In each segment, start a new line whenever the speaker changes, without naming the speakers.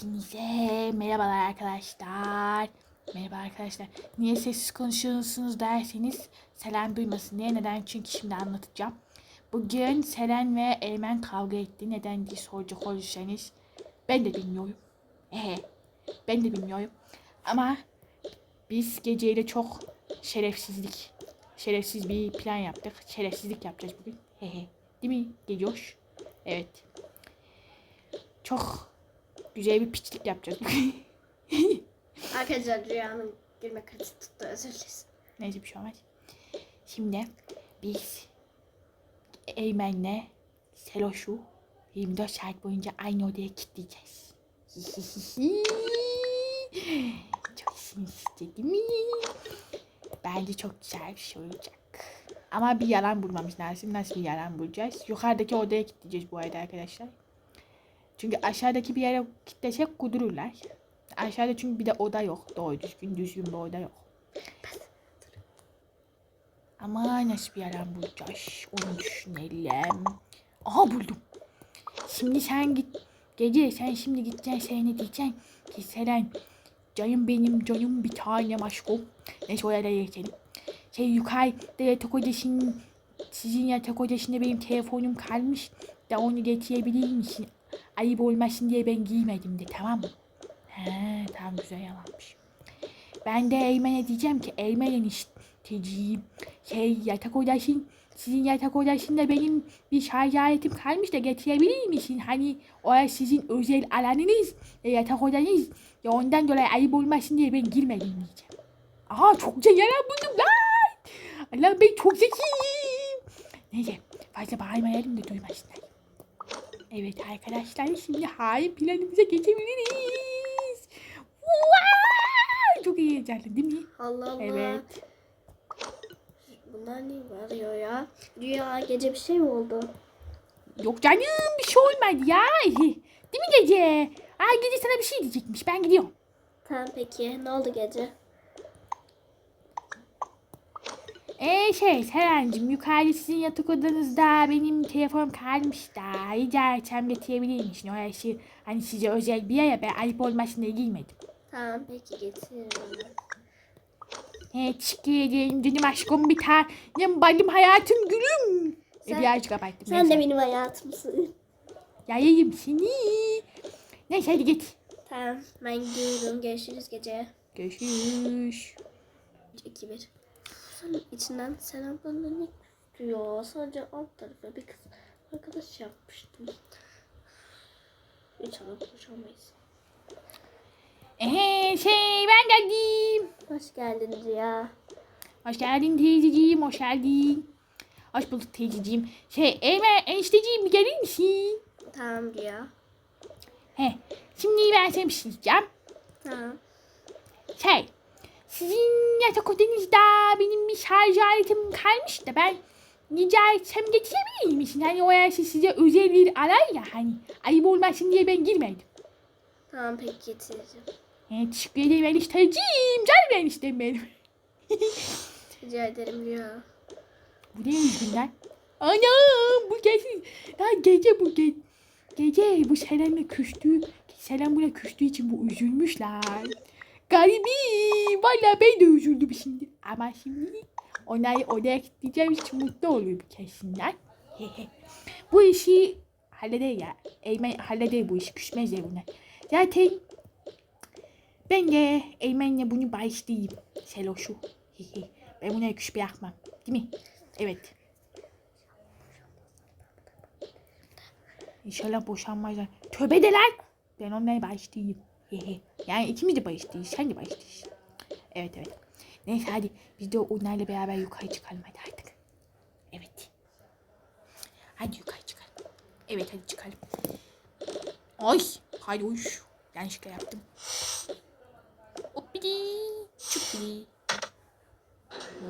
Hepinize merhabalar arkadaşlar. Merhaba arkadaşlar. Niye sessiz konuşuyorsunuz derseniz Selen duymasın diye. Neden? Çünkü şimdi anlatacağım. Bugün Selen ve Eymen kavga etti. Neden diye soracak olursanız ben de bilmiyorum. Ehe, ben de bilmiyorum. Ama biz geceyle çok şerefsizlik, şerefsiz bir plan yaptık. Şerefsizlik yapacağız bugün. Hehe. Değil mi? Geliyor. Evet. Çok güzel bir piçlik yapacağız.
Arkadaşlar rüyanın gülme krizi tuttu özür dileriz.
Neyse bir şey olmaz. Şimdi biz Eymen'le Seloş'u 24 saat boyunca aynı odaya kilitleyeceğiz. çok sinirli değil mi? Bence çok güzel bir şey olacak. Ama bir yalan bulmamız lazım. Nasıl bir yalan bulacağız? Yukarıdaki odaya kilitleyeceğiz bu arada arkadaşlar. Çünkü aşağıdaki bir yere kilitlesek kudururlar. Aşağıda çünkü bir de oda yok. Doğru düzgün düzgün bir oda yok. Ama nasıl bir yalan bulacağız? Onu düşünelim. Aha buldum. Şimdi sen git. Gece sen şimdi gideceksin Selen'e diyeceksin ki Selen canım benim canım bir tanem aşkım. Neyse o yerlere geçelim. Şey yukarıda yatak odasının sizin yatak odasında benim telefonum kalmış da onu getirebilir misin? Ayıp olmasın diye ben giymedim de tamam mı? He tamam güzel yalanmış. Ben de Eymen'e diyeceğim ki Eymen enişteciğim. Şey yatak odasın sizin yatak odasında benim bir şarj aletim kalmış da getirebilir misin? Hani orası sizin özel alanınız ve yatak odanız. Ya ondan dolayı ayıp olmasın diye ben girmedim diyeceğim. Aha çok güzel yalan buldum lan. Allah ben çok zekiyim. Neyse fazla bağırmayalım da duymasınlar. Evet arkadaşlar şimdi hain planımıza geçebiliriz. Vay! Çok iyi heyecanlı değil mi?
Allah Allah.
Evet.
Bunlar ne bağırıyor ya? Rüya gece bir şey mi oldu?
Yok canım bir şey olmadı ya. Değil mi gece? Ay gece sana bir şey diyecekmiş. Ben gidiyorum.
Tamam peki ne oldu gece?
Ee şey Serencim yukarıda sizin yatak odanızda benim telefonum kalmış da rica etsem getirebilir misin? Orası hani size özel bir yer ya ben ayıp olmasın diye giymedim.
Tamam peki getiririm.
He çıkıyorum canım aşkım bir tanem benim hayatım gülüm.
Sen-
e, birazcık abarttım.
Sen
neyse.
de benim hayatımsın.
Yayayım seni. Neyse hadi git.
Tamam ben gidiyorum. Görüşürüz gece.
Görüşürüz.
2 1. Sonra içinden selam ne diyor? Sadece alt tarafa bir kız arkadaş yapmıştım. İnşallah konuşamayız.
Ehe şey ben geldim.
Hoş geldin Rüya.
Hoş geldin teyzeciğim, hoş geldin. Hoş bulduk teyzeciğim. Şey, Eymen enişteciğim bir gelir misin?
Tamam Rüya.
He, şimdi ben sana bir şey diyeceğim.
Tamam.
Şey, sizin yatak odanızda benim bir şarj aletim kalmış da ben rica etsem getirebilir misin? Hani o yerse size özel bir alan ya hani ayıp olmasın diye ben girmedim.
Tamam peki getiririm.
He, teşekkür ederim enişteciğim. Canım eniştem benim.
Rica ederim Rüya.
Bu ne yüzünden? Anam bu gece, daha gece bu ge gece bu Selen'le küstü. Selen buna küstüğü için bu üzülmüşler. Garibim. Valla ben de üzüldüm şimdi. Ama şimdi onları odaya gideceğim için mutlu oluyor kesinler. bu işi halleder ya. Eymen halleder bu işi. Küsmez ya. Zaten ben de Eymen'le bunu bağışlayayım. Seloş'u. ben buna küs bırakmam. Değil mi? Evet. İnşallah boşanmazlar. Tövbe de lan. Ben onlara bağışlayayım. Yani ikimiz de bağışlıyız. Sen de bağışlıyız. Evet evet. Neyse hadi biz de onlarla beraber yukarı çıkalım hadi artık. Evet. Hadi yukarı çıkalım. Evet hadi çıkalım. Ay. Hadi uş. Yanlışlıkla yaptım. Hoppidi. Çuppidi.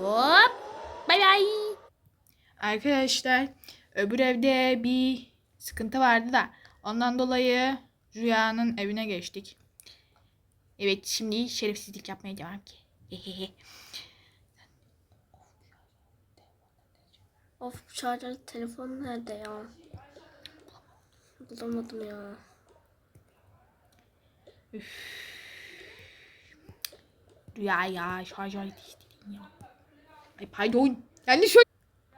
Hop. Bay bay. Arkadaşlar öbür evde bir sıkıntı vardı da ondan dolayı Rüya'nın evine geçtik. Evet şimdi şerefsizlik yapmaya devam ki.
Of bu şarjlı telefon nerede ya? Bulamadım ya.
Üf. Rüya ya şarj aleti istedim ya. Ay pardon. Yanlış söyle.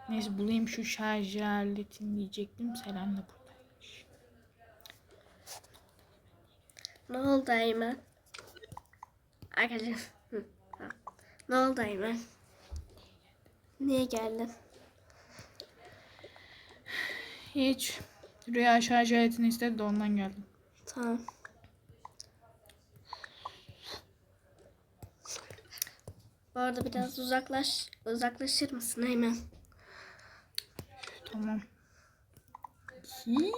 Neyse bulayım şu şarj aletini diyecektim. Selen de buradaymış.
Ne oldu Eymen? Arkadaşlar. Ne oldu Eymen? Niye geldin?
Hiç. Rüya şarj aletini istedi de ondan geldim.
Tamam. Bu arada biraz uzaklaş, uzaklaşır mısın Eymen?
Tamam. Hii,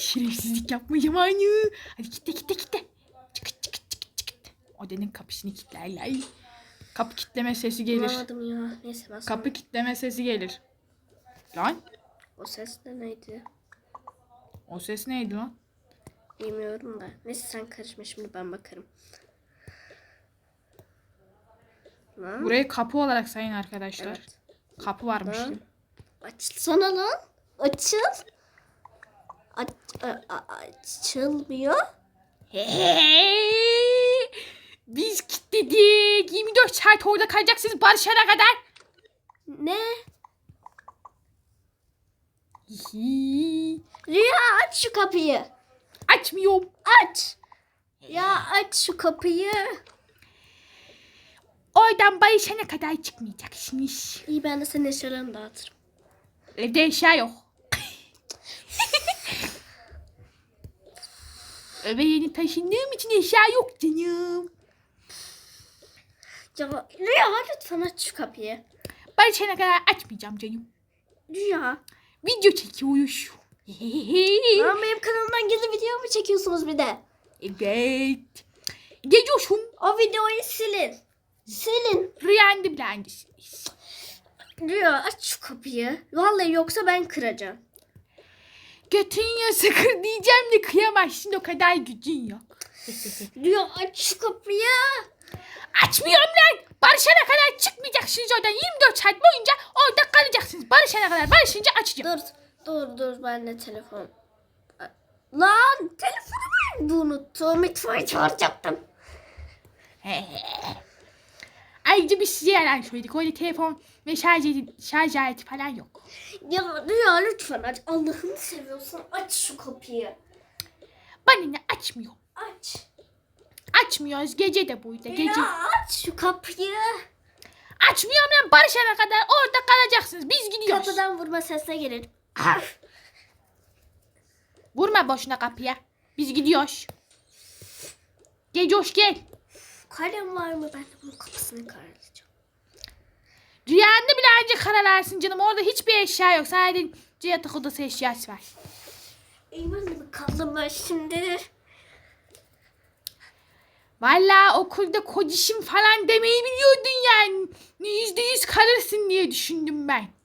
şerefsizlik yapmayacağım aynı. Hadi gitti gitti gitti. Odanın kapısını kilitlerler. Kapı kitleme sesi gelir.
Bulamadım ya. Neyse ben sonra-
Kapı kitleme sesi gelir. Lan
O ses de neydi?
o ses neydi lan?
Bilmiyorum da. Neyse sen karışma şimdi ben bakarım. Lan.
Burayı kapı olarak sayın arkadaşlar.
Evet.
Kapı varmış.
Lan. Açılsana lan. Açıl. Aç, a- a- açılmıyor.
Hey! Biz kilitledik. 24 saat orada kalacaksınız barışana kadar.
Ne?
Hihi.
Rüya aç şu kapıyı.
Açmıyorum.
Aç. Ya aç şu kapıyı.
Oradan barışana kadar çıkmayacaksınız.
İyi ben de senin eşyalarını dağıtırım.
Evde eşya yok. Eve yeni taşındığım için eşya yok canım.
Ya Rüya lütfen aç şu kapıyı.
Barışana kadar açmayacağım canım.
Rüya.
Video çekiyoruz.
Lan benim kanalımdan gizli video mu çekiyorsunuz bir de?
evet. Geliyorsun.
O videoyu silin. Silin.
Rüyanda bile hangisiniz?
Rüya aç şu kapıyı. Vallahi yoksa ben kıracağım.
Götün ya sıkır diyeceğim de kıyamazsın o kadar gücün yok.
Rüya aç şu kapıyı.
Açmıyorum lan. Barışana kadar çıkmayacaksınız oradan. 24 saat boyunca orada kalacaksınız. Barışana kadar. Barışınca açacağım.
Dur dur dur ben de telefon. Lan telefonu nerede unuttum. İtfaiye çağıracaktım.
Ayrıca biz size yalan söyledik. Öyle telefon ve şarj, edi- şarj aleti falan yok.
Ya Rüya lütfen aç. Allah'ını seviyorsan aç şu kapıyı.
Bana ne açmıyor.
Aç.
Açmıyoruz. Gece de buydu. Gece.
Ya aç şu kapıyı.
Açmıyorum lan. Barışana kadar orada kalacaksınız. Biz gidiyoruz.
Kapıdan vurma sesine gelir.
Vurma boşuna kapıya. Biz gidiyoruz. Gel Coş gel.
Kalem var mı? Ben de bunun kapısını karalayacağım.
Rüyanda bile anca karalarsın canım. Orada hiçbir eşya yok. Sadece yatak odası eşyası var.
Kaldım ben şimdi?
Valla okulda kocişim falan demeyi biliyordun yani. Yüzde yüz kalırsın diye düşündüm ben.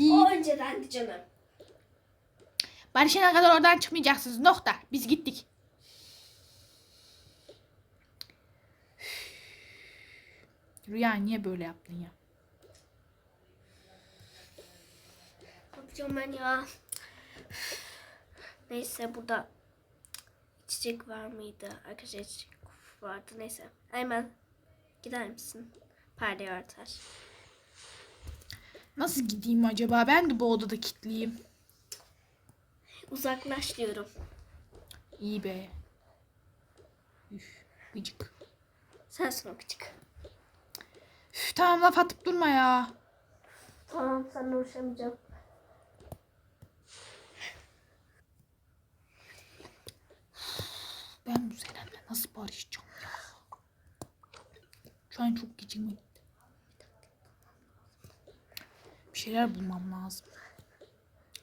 O öncedendi canım.
Barışana kadar oradan çıkmayacaksınız. Nokta. Biz gittik. Rüya niye böyle yaptın ya?
Ne yapacağım ben ya? Neyse burada içecek var mıydı? Arkadaşlar içecek vardı. Neyse. Hemen gider misin? Perdeyi örter.
Nasıl gideyim acaba? Ben de bu odada kilitliyim.
Uzaklaş diyorum.
İyi be. Üf, gıcık.
Sensin o küçük.
Üf, tamam laf atıp durma ya.
Tamam seninle uğraşamayacağım.
Ben bu Selen'le nasıl barışacağım ya? Şu an çok gecim gitti. Bir şeyler bulmam lazım.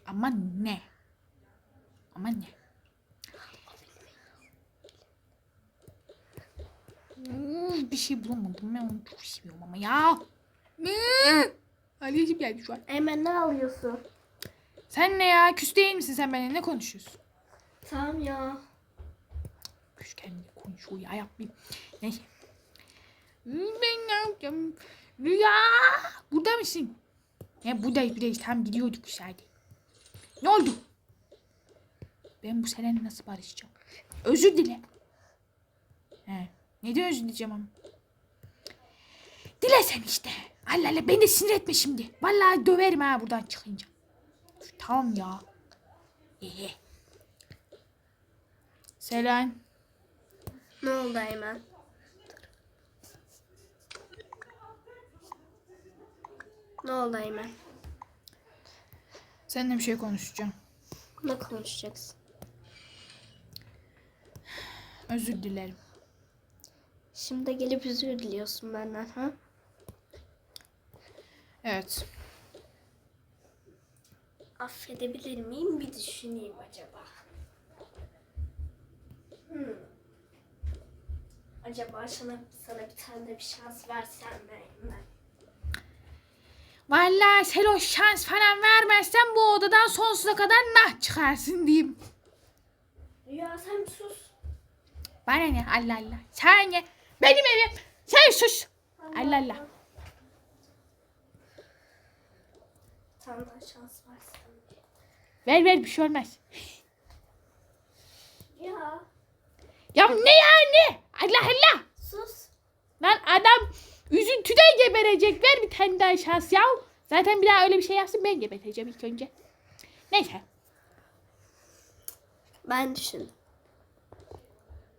Ama ne? Ama ne? Bir şey bulamadım. Ben onu çok seviyorum ama ya. Anneciğim geldi şu an.
Hemen ne alıyorsun?
Sen ne ya? Küs değil misin sen benimle? Ne konuşuyorsun?
Tamam ya.
Küs kendine konuşuyor ya yapmayayım. Neyse. Ben ne yapacağım? Rüya! Burada mısın? Ya buradayız buradayız. Tam gidiyorduk dışarıda. Ne oldu? Ben bu Selen'le nasıl barışacağım? Özür dile. He. Neden özür dileyeceğim ama? Dile sen işte. Allah Allah beni de sinir etme şimdi. Vallahi döverim ha buradan çıkınca. Tamam ya. İyi. Selen.
Ne oldu Eymen? Ne oldu Eymen?
Seninle bir şey konuşacağım.
Ne konuşacaksın?
Özür dilerim.
Şimdi gelip özür diliyorsun benden ha?
Evet.
Affedebilir miyim bir düşüneyim acaba. Hmm. Acaba sana, sana bir tane de bir şans versem Eymen?
Vallahi sen o şans falan vermezsen bu odadan sonsuza kadar nah çıkarsın diyeyim.
Rüya sen sus.
Bana ne Allah Allah. Sen ne? Benim evim. Sen sus. Allah Allah.
Bir tane daha şans versem mi?
Ver ver bir şey olmaz.
Ya
Ya ne yani? Allah Allah.
sus.
Lan adam üzüntüden geberecek. Ver bir tane daha şans ya. Zaten bir daha öyle bir şey yapsın ben geberteceğim ilk önce. Neyse.
Ben düşündüm.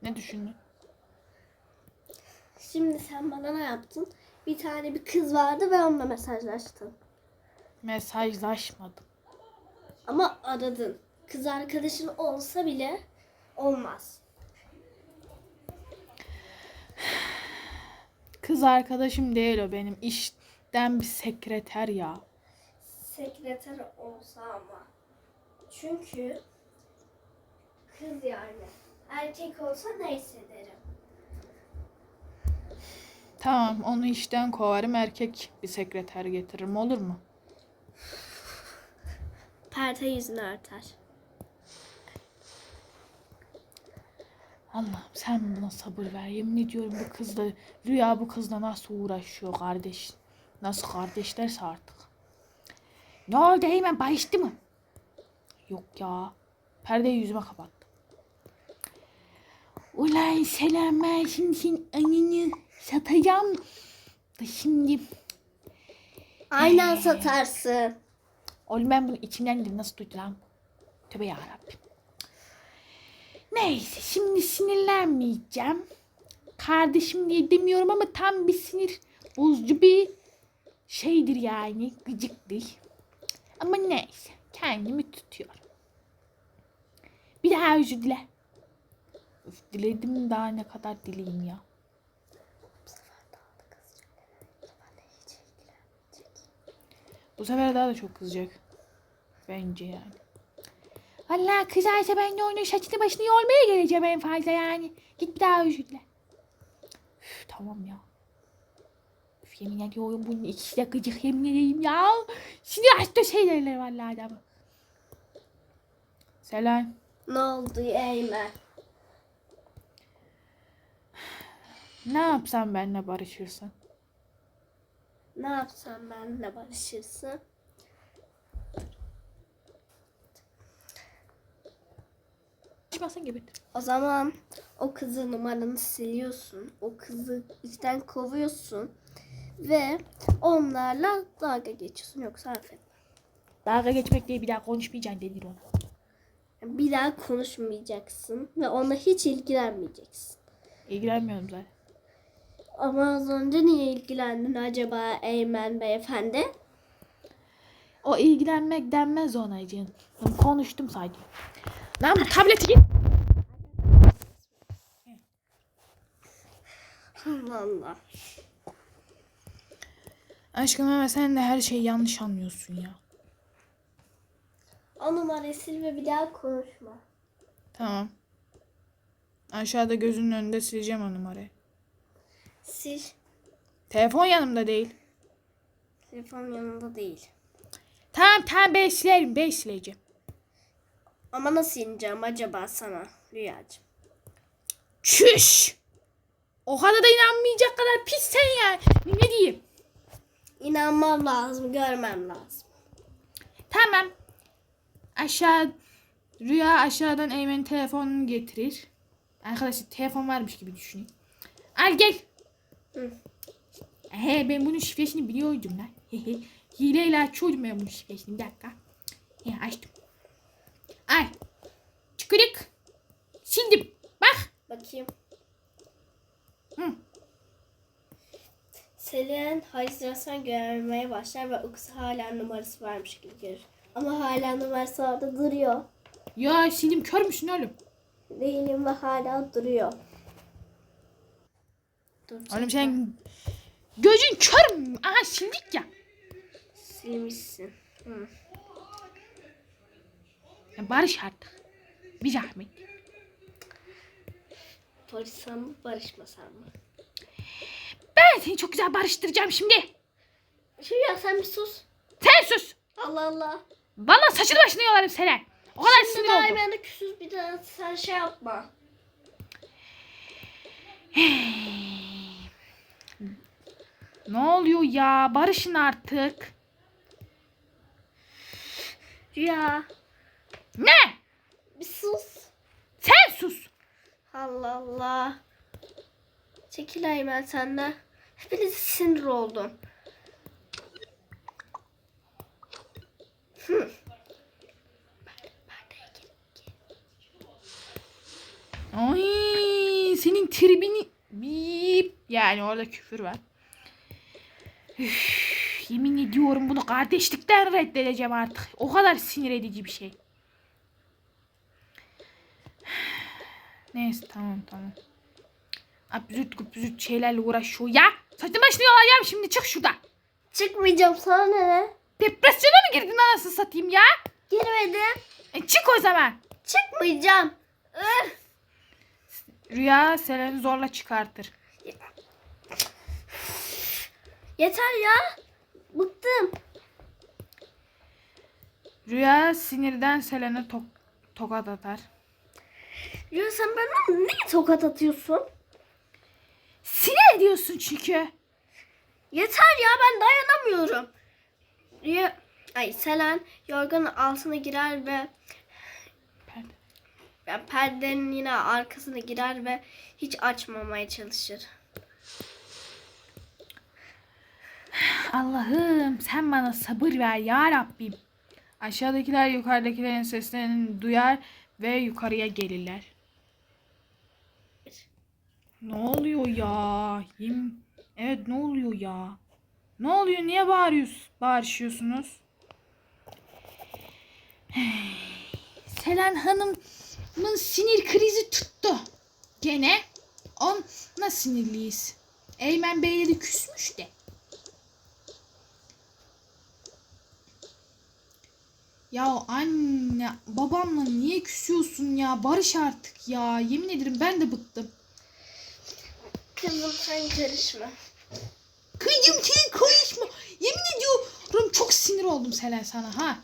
Ne düşündün?
Şimdi sen bana ne yaptın? Bir tane bir kız vardı ve onunla mesajlaştın.
Mesajlaşmadım.
Ama aradın. Kız arkadaşın olsa bile olmaz.
Kız arkadaşım değil o benim. işten bir sekreter ya.
Sekreter olsa ama. Çünkü kız yani. Erkek olsa neyse derim.
Tamam onu işten kovarım erkek bir sekreter getiririm olur mu?
Perde yüzünü örter.
Allah'ım sen buna sabır ver. Yemin ediyorum bu kızla Rüya bu kızla nasıl uğraşıyor kardeş. Nasıl kardeşlerse artık. Ne oldu hemen barıştı mı? Yok ya. Perdeyi yüzüme kapattı. Ulan selam ben şimdi senin anını satacağım. Da şimdi
Aynen satarsın.
Oğlum ben bunu içimden de nasıl duydu lan? Tövbe yarabbim. Neyse şimdi sinirlenmeyeceğim. Kardeşim diye demiyorum ama tam bir sinir bozucu bir şeydir yani. Gıcıktır. Ama neyse kendimi tutuyorum. Bir daha özür dile. Öf, diledim daha ne kadar dileyim ya. Bu sefer daha da çok kızacak. Bence yani. Allah kızarsa ben de onun saçını başını yolmaya geleceğim en fazla yani. Git bir daha özür dile. Üf, tamam ya. Üf, yemin ediyorum bunun ikisi de gıcık yemin edeyim ya. Sinir hasta şeylerler vallahi adamı. Selam.
Ne oldu Eymen?
Ne yapsam benimle barışırsın?
Ne yapsam benimle barışırsın?
Barışmasın gibi.
O zaman o kızın numaranı siliyorsun. O kızı işten kovuyorsun. Ve onlarla dalga geçiyorsun. Yoksa affet.
Dalga geçmek diye bir daha konuşmayacaksın denir ona.
Bir daha konuşmayacaksın. Ve onunla hiç ilgilenmeyeceksin.
İlgilenmiyorum zaten.
Ama az önce niye ilgilendin acaba Eymen beyefendi?
O ilgilenmek denmez ona canım. Konuştum sadece. Lan bu tableti git.
Allah Allah.
Aşkım ama sen de her şeyi yanlış anlıyorsun ya.
O numarayı sil ve bir daha konuşma.
Tamam. Aşağıda gözünün önünde sileceğim o numarayı.
Sil.
Telefon yanımda değil.
Telefon yanında değil.
Tamam tamam ben silerim.
Ama nasıl ineceğim acaba sana Rüyacığım?
Çüş. O kadar da inanmayacak kadar pis sen ya. Ne diyeyim?
İnanmam lazım, görmem lazım.
Tamam. Aşağı Rüya aşağıdan Eymen'in telefonunu getirir. Arkadaşlar telefon varmış gibi düşünün. Al gel.
Hı.
He ben bunun şifresini biliyordum lan. Hileyle açıyordum ben bunun şifresini. Bir dakika. He açtım. Al. Çıkırık. Sildim. Bak.
Bakayım.
Hı.
Selen halüsinasyon görmeye başlar ve kız hala numarası varmış gibi görür. Ama hala numarası orada duruyor.
Ya sildim kör müsün oğlum?
Değilim ve hala duruyor. Dur,
Oğlum sen gözün kör mü? Aha sildik ya.
silmişsin. Hı.
Ya barış artık. Bir zahmet.
Barışsam mı barışmasam mı?
Ben seni çok güzel barıştıracağım şimdi.
Şu ya sen bir sus.
Sen sus.
Allah Allah.
Vallahi saçını başını yolarım seni. O kadar
Şimdi
sinir
daha
oldum.
ben de küsüz bir daha sen şey yapma.
Ne oluyor ya? Barışın artık.
Rüya
Ne?
bir sus.
Sen sus.
Allah Allah. Çekil Aymen senden. Hepiniz sinir oldum. Hı.
Ay, senin tribini bip. Yani orada küfür var. Üf, yemin ediyorum bunu kardeşlikten reddedeceğim artık. O kadar sinir edici bir şey. Neyse tamam tamam. Absürt absürt şeylerle uğraşıyor ya. Saçma başını yolacağım şimdi çık şuradan.
Çıkmayacağım sana ne?
Depresyona mı girdin anasını satayım ya?
Girmedim.
E, çık o zaman.
Çıkmayacağım. Üf.
Rüya Selen'i zorla çıkartır.
Yeter ya. Bıktım.
Rüya sinirden Selen'e tok- tokat atar.
Rüya sen bana niye tokat atıyorsun?
Sinir ediyorsun çünkü.
Yeter ya ben dayanamıyorum. Rüya, ay Selen yorganın altına girer ve
Perde.
yani perdenin yine arkasına girer ve hiç açmamaya çalışır.
Allah'ım sen bana sabır ver ya Rabbim. Aşağıdakiler yukarıdakilerin seslerini duyar ve yukarıya gelirler. Ne oluyor ya? Evet ne oluyor ya? Ne oluyor? Niye bağırıyorsunuz? Bağırışıyorsunuz? Selen Hanım'ın sinir krizi tuttu. Gene ona sinirliyiz. Eymen Bey'le de küsmüş de. Ya anne babamla niye küsüyorsun ya? Barış artık ya. Yemin ederim ben de bıktım.
Kızım sen karışma.
Kıyım sen karışma. Yemin ediyorum çok sinir oldum Selen sana ha.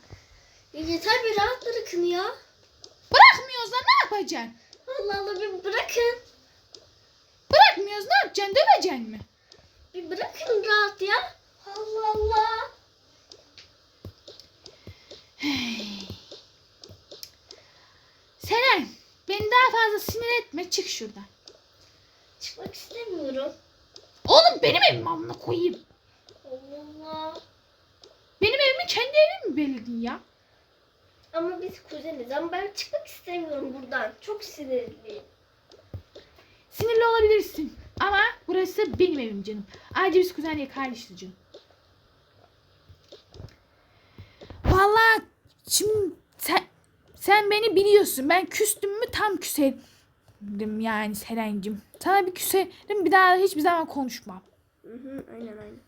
Ya yeter bir rahat bırakın ya.
Bırakmıyoruz da ne yapacaksın?
Allah Allah bir bırakın.
Bırakmıyoruz ne yapacaksın? Döveceksin mi?
Bir bırakın rahat ya. Allah Allah.
Selen beni daha fazla sinir etme çık şuradan.
Çıkmak istemiyorum.
Oğlum benim evim amına koyayım.
Allah Allah.
Benim evimi kendi evim mi belirledin ya?
Ama biz kuzeniz ama ben çıkmak istemiyorum buradan. Çok sinirliyim.
Sinirli olabilirsin. Ama burası benim evim canım. Ayrıca biz kuzenle kardeşiz canım. Vallahi şimdi sen, sen beni biliyorsun. Ben küstüm mü tam küserim yani Selen'cim. Sana bir küserim bir daha hiçbir zaman konuşmam.
Hı hı, aynen aynen.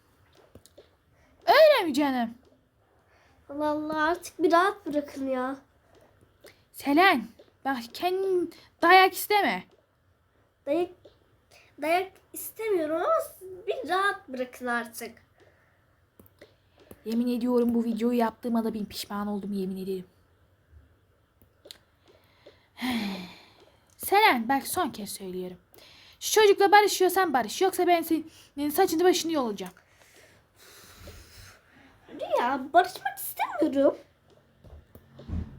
Öyle mi canım?
Allah Allah artık bir rahat bırakın ya.
Selen bak kendin dayak isteme.
Dayak dayak istemiyorum ama bir rahat bırakın artık.
Yemin ediyorum bu videoyu yaptığıma da bin pişman oldum yemin ederim. Selen bak son kez söylüyorum. Şu çocukla barışıyorsan barış. Yoksa ben senin saçını başını yolacağım.
Ya barışmak istemiyorum.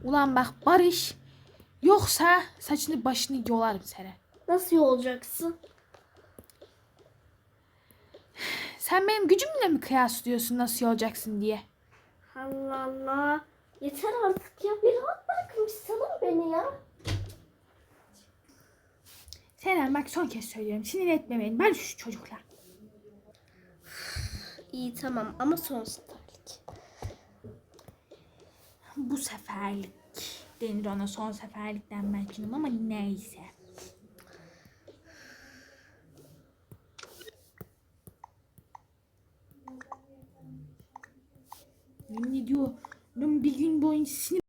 Ulan bak barış. Yoksa saçını başını yolarım sana.
Nasıl olacaksın?
Sen benim gücümle mi kıyaslıyorsun nasıl olacaksın diye?
Allah Allah. Yeter artık ya. Bir rahat bırakın salın beni ya.
Selen bak son kez söylüyorum. Sinir etme beni. Ben şu çocukla.
İyi tamam ama son seferlik.
Bu seferlik denir ona son seferlik denmez canım ama neyse. Yemin ediyorum bir gün boyunca sinir